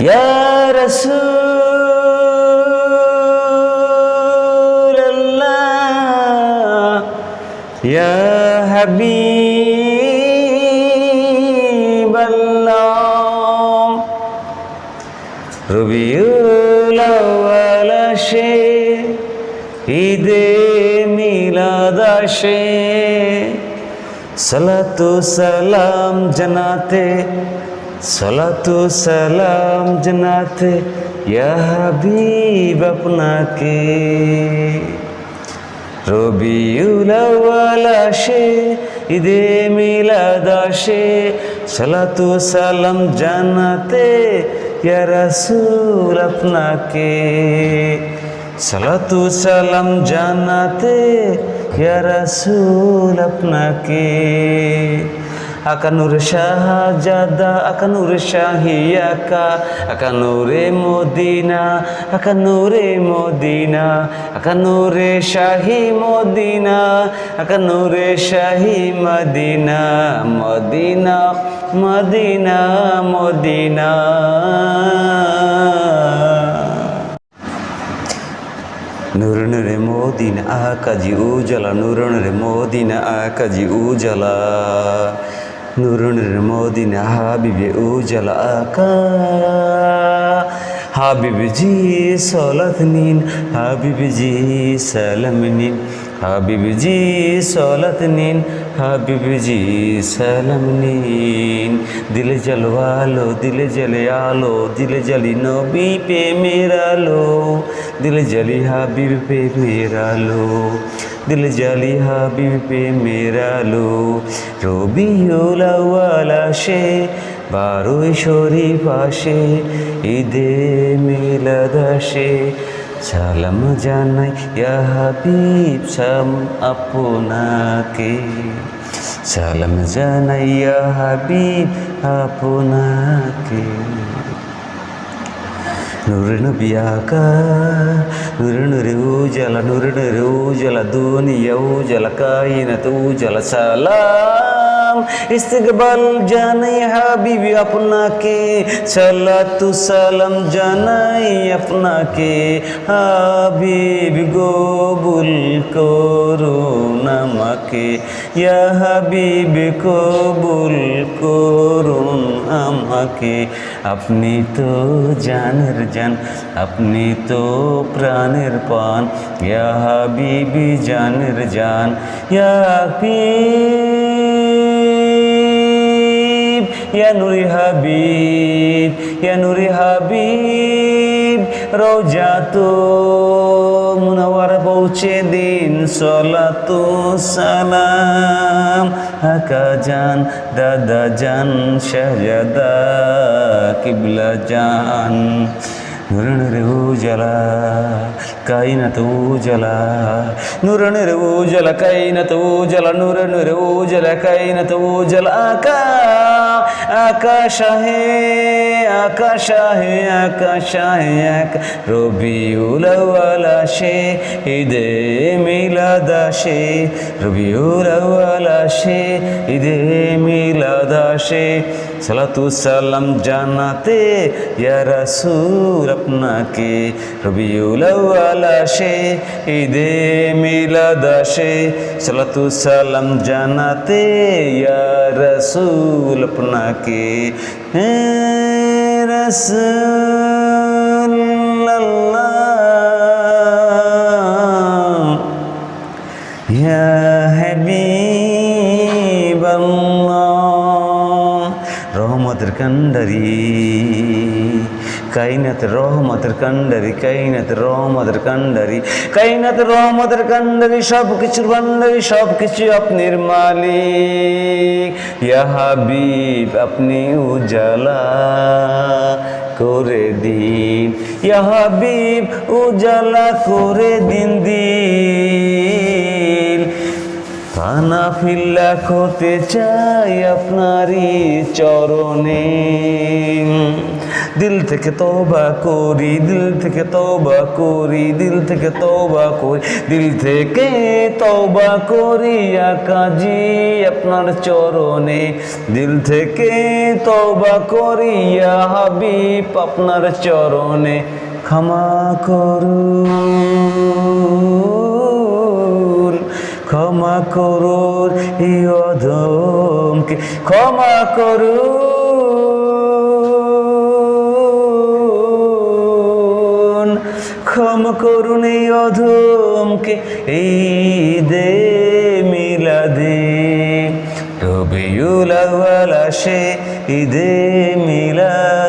يا رسول الله يا حبيب الله রবিউল আউয়াল আসে ঈদে মিলাদ আসে সালাতু সালাম জানাতে সালাতু সালাম জানাতে হাবিব আপনাকে। রবিউল আসে, ঈদে মিলাদ আসে, সালাতু সালাম জানাতে ইয়া রাসূল আপনাকে। সালাতু সালাম জানাতে ইয়া রাসূল আপনাকে। আকানুর শাহজাদা, আকানুর শাহিয়াকা আকানুরে মদিনা আকানুরে মদিনা, আকানুরে শাহি মদিনা, আকানুরে শাহি মদিনা মদিনা মদিনা মদিনা। নূর নূরে মোদিন, আকাজি উজালা, নূর নূরে মোদিন, আকাজি উজালা। নূর নূরে মোদিন হাবিবে উজালা আকা হাবিব জি সলাত নিন হাবিব জি সালাম নিন হাবিব জি সলাত নিন হাবিব জি সালাম নিন দিলে জলো আলো, দিলে জলে আলো, দিলে জলি নবী পে মেরালো দিলে জলি হাবিব পে মেরালো দিল জালি হাবিব পে মেরালো রবিউল আউয়াল আসে, বারোই শরীফ আসে, ঈদে মিলাদ আসে। সালাম জানাই হাবিব সাম আপনাকে। সালাম জানাই হাবিব, আপনাকে। নবী আকা নূর নূরে উজালা নূর নূরে উজালা দুনিয়া উজালা কাইনাত উজালা সালাম ইস্তিকবাল জানাই হাবিবি আপনাকে সালাতু সালাম জানাই আপনাকে হাবিব কবুল করুন আমাকে ইয়া হাবিব কবুল করুন আমাকে আপনি তো জানের জান আপনি তো প্রাণের পান ইয়া হাবিবি জানের জান ইয়া হাবিব ইয়া নুরি হাবিব ইয়া নুরি হাবিব রোজা তো মুনাওয়ার পৌঁছে দিন, সলাতু সালাম। হাকা জান, দাদা জান শাহজাদা কিবলা জান। নূর নূরে উজালা, কাইনাত উজালা। নূর নূরে উজালা, কাইনাত উজালা নূর নূরে উজালা, কাইনাত উজালা। আকা আকাশ হে আকাশ হে আকাশ হে এক রবিউল আউয়াল আসে ঈদে মিলাদ আসে রবিউল আউয়াল আসে ঈদে মিলাদ আসে সালাতু সালাম জানাতে ইয়া রাসূল আপনাকে রবিউল আউয়াল আসে ঈদে মিলাদ আসে সালাতু সালাম জানাতে ইয়া রাসূল আপনাকে হে হাবিব আল্লাহ রহমতের কান্ডারি কাইনাত রহমতের কান্ডারি, কাইনাত রহমতের কান্ডারি, কাইনাত রহমতের কান্ডারি সব কিছুর ভান্ডারি সব কিছু আপনার মালিক। ইয়া হাবিব, আপনি উজালা করে দিন। ইয়া হাবিব, উজালা করে দিন দিন। কানা ফিল্লা চাই আপনারই চরণে। দিল থেকে তওবা করি, দিল থেকে তওবা করি, দিল থেকে তওবা করি, দিল থেকে তওবা করি কাজী আপনার চরণে, দিল থেকে তওবা করি হাবিব আপনার চরণে, ক্ষমা করুন ক্ষমা করুন এই ক্ষমা করুন। জখম করুন এই অধমকে এই দে মিলাদে। রবিউল আওয়াল আসে ঈদে মিলাদ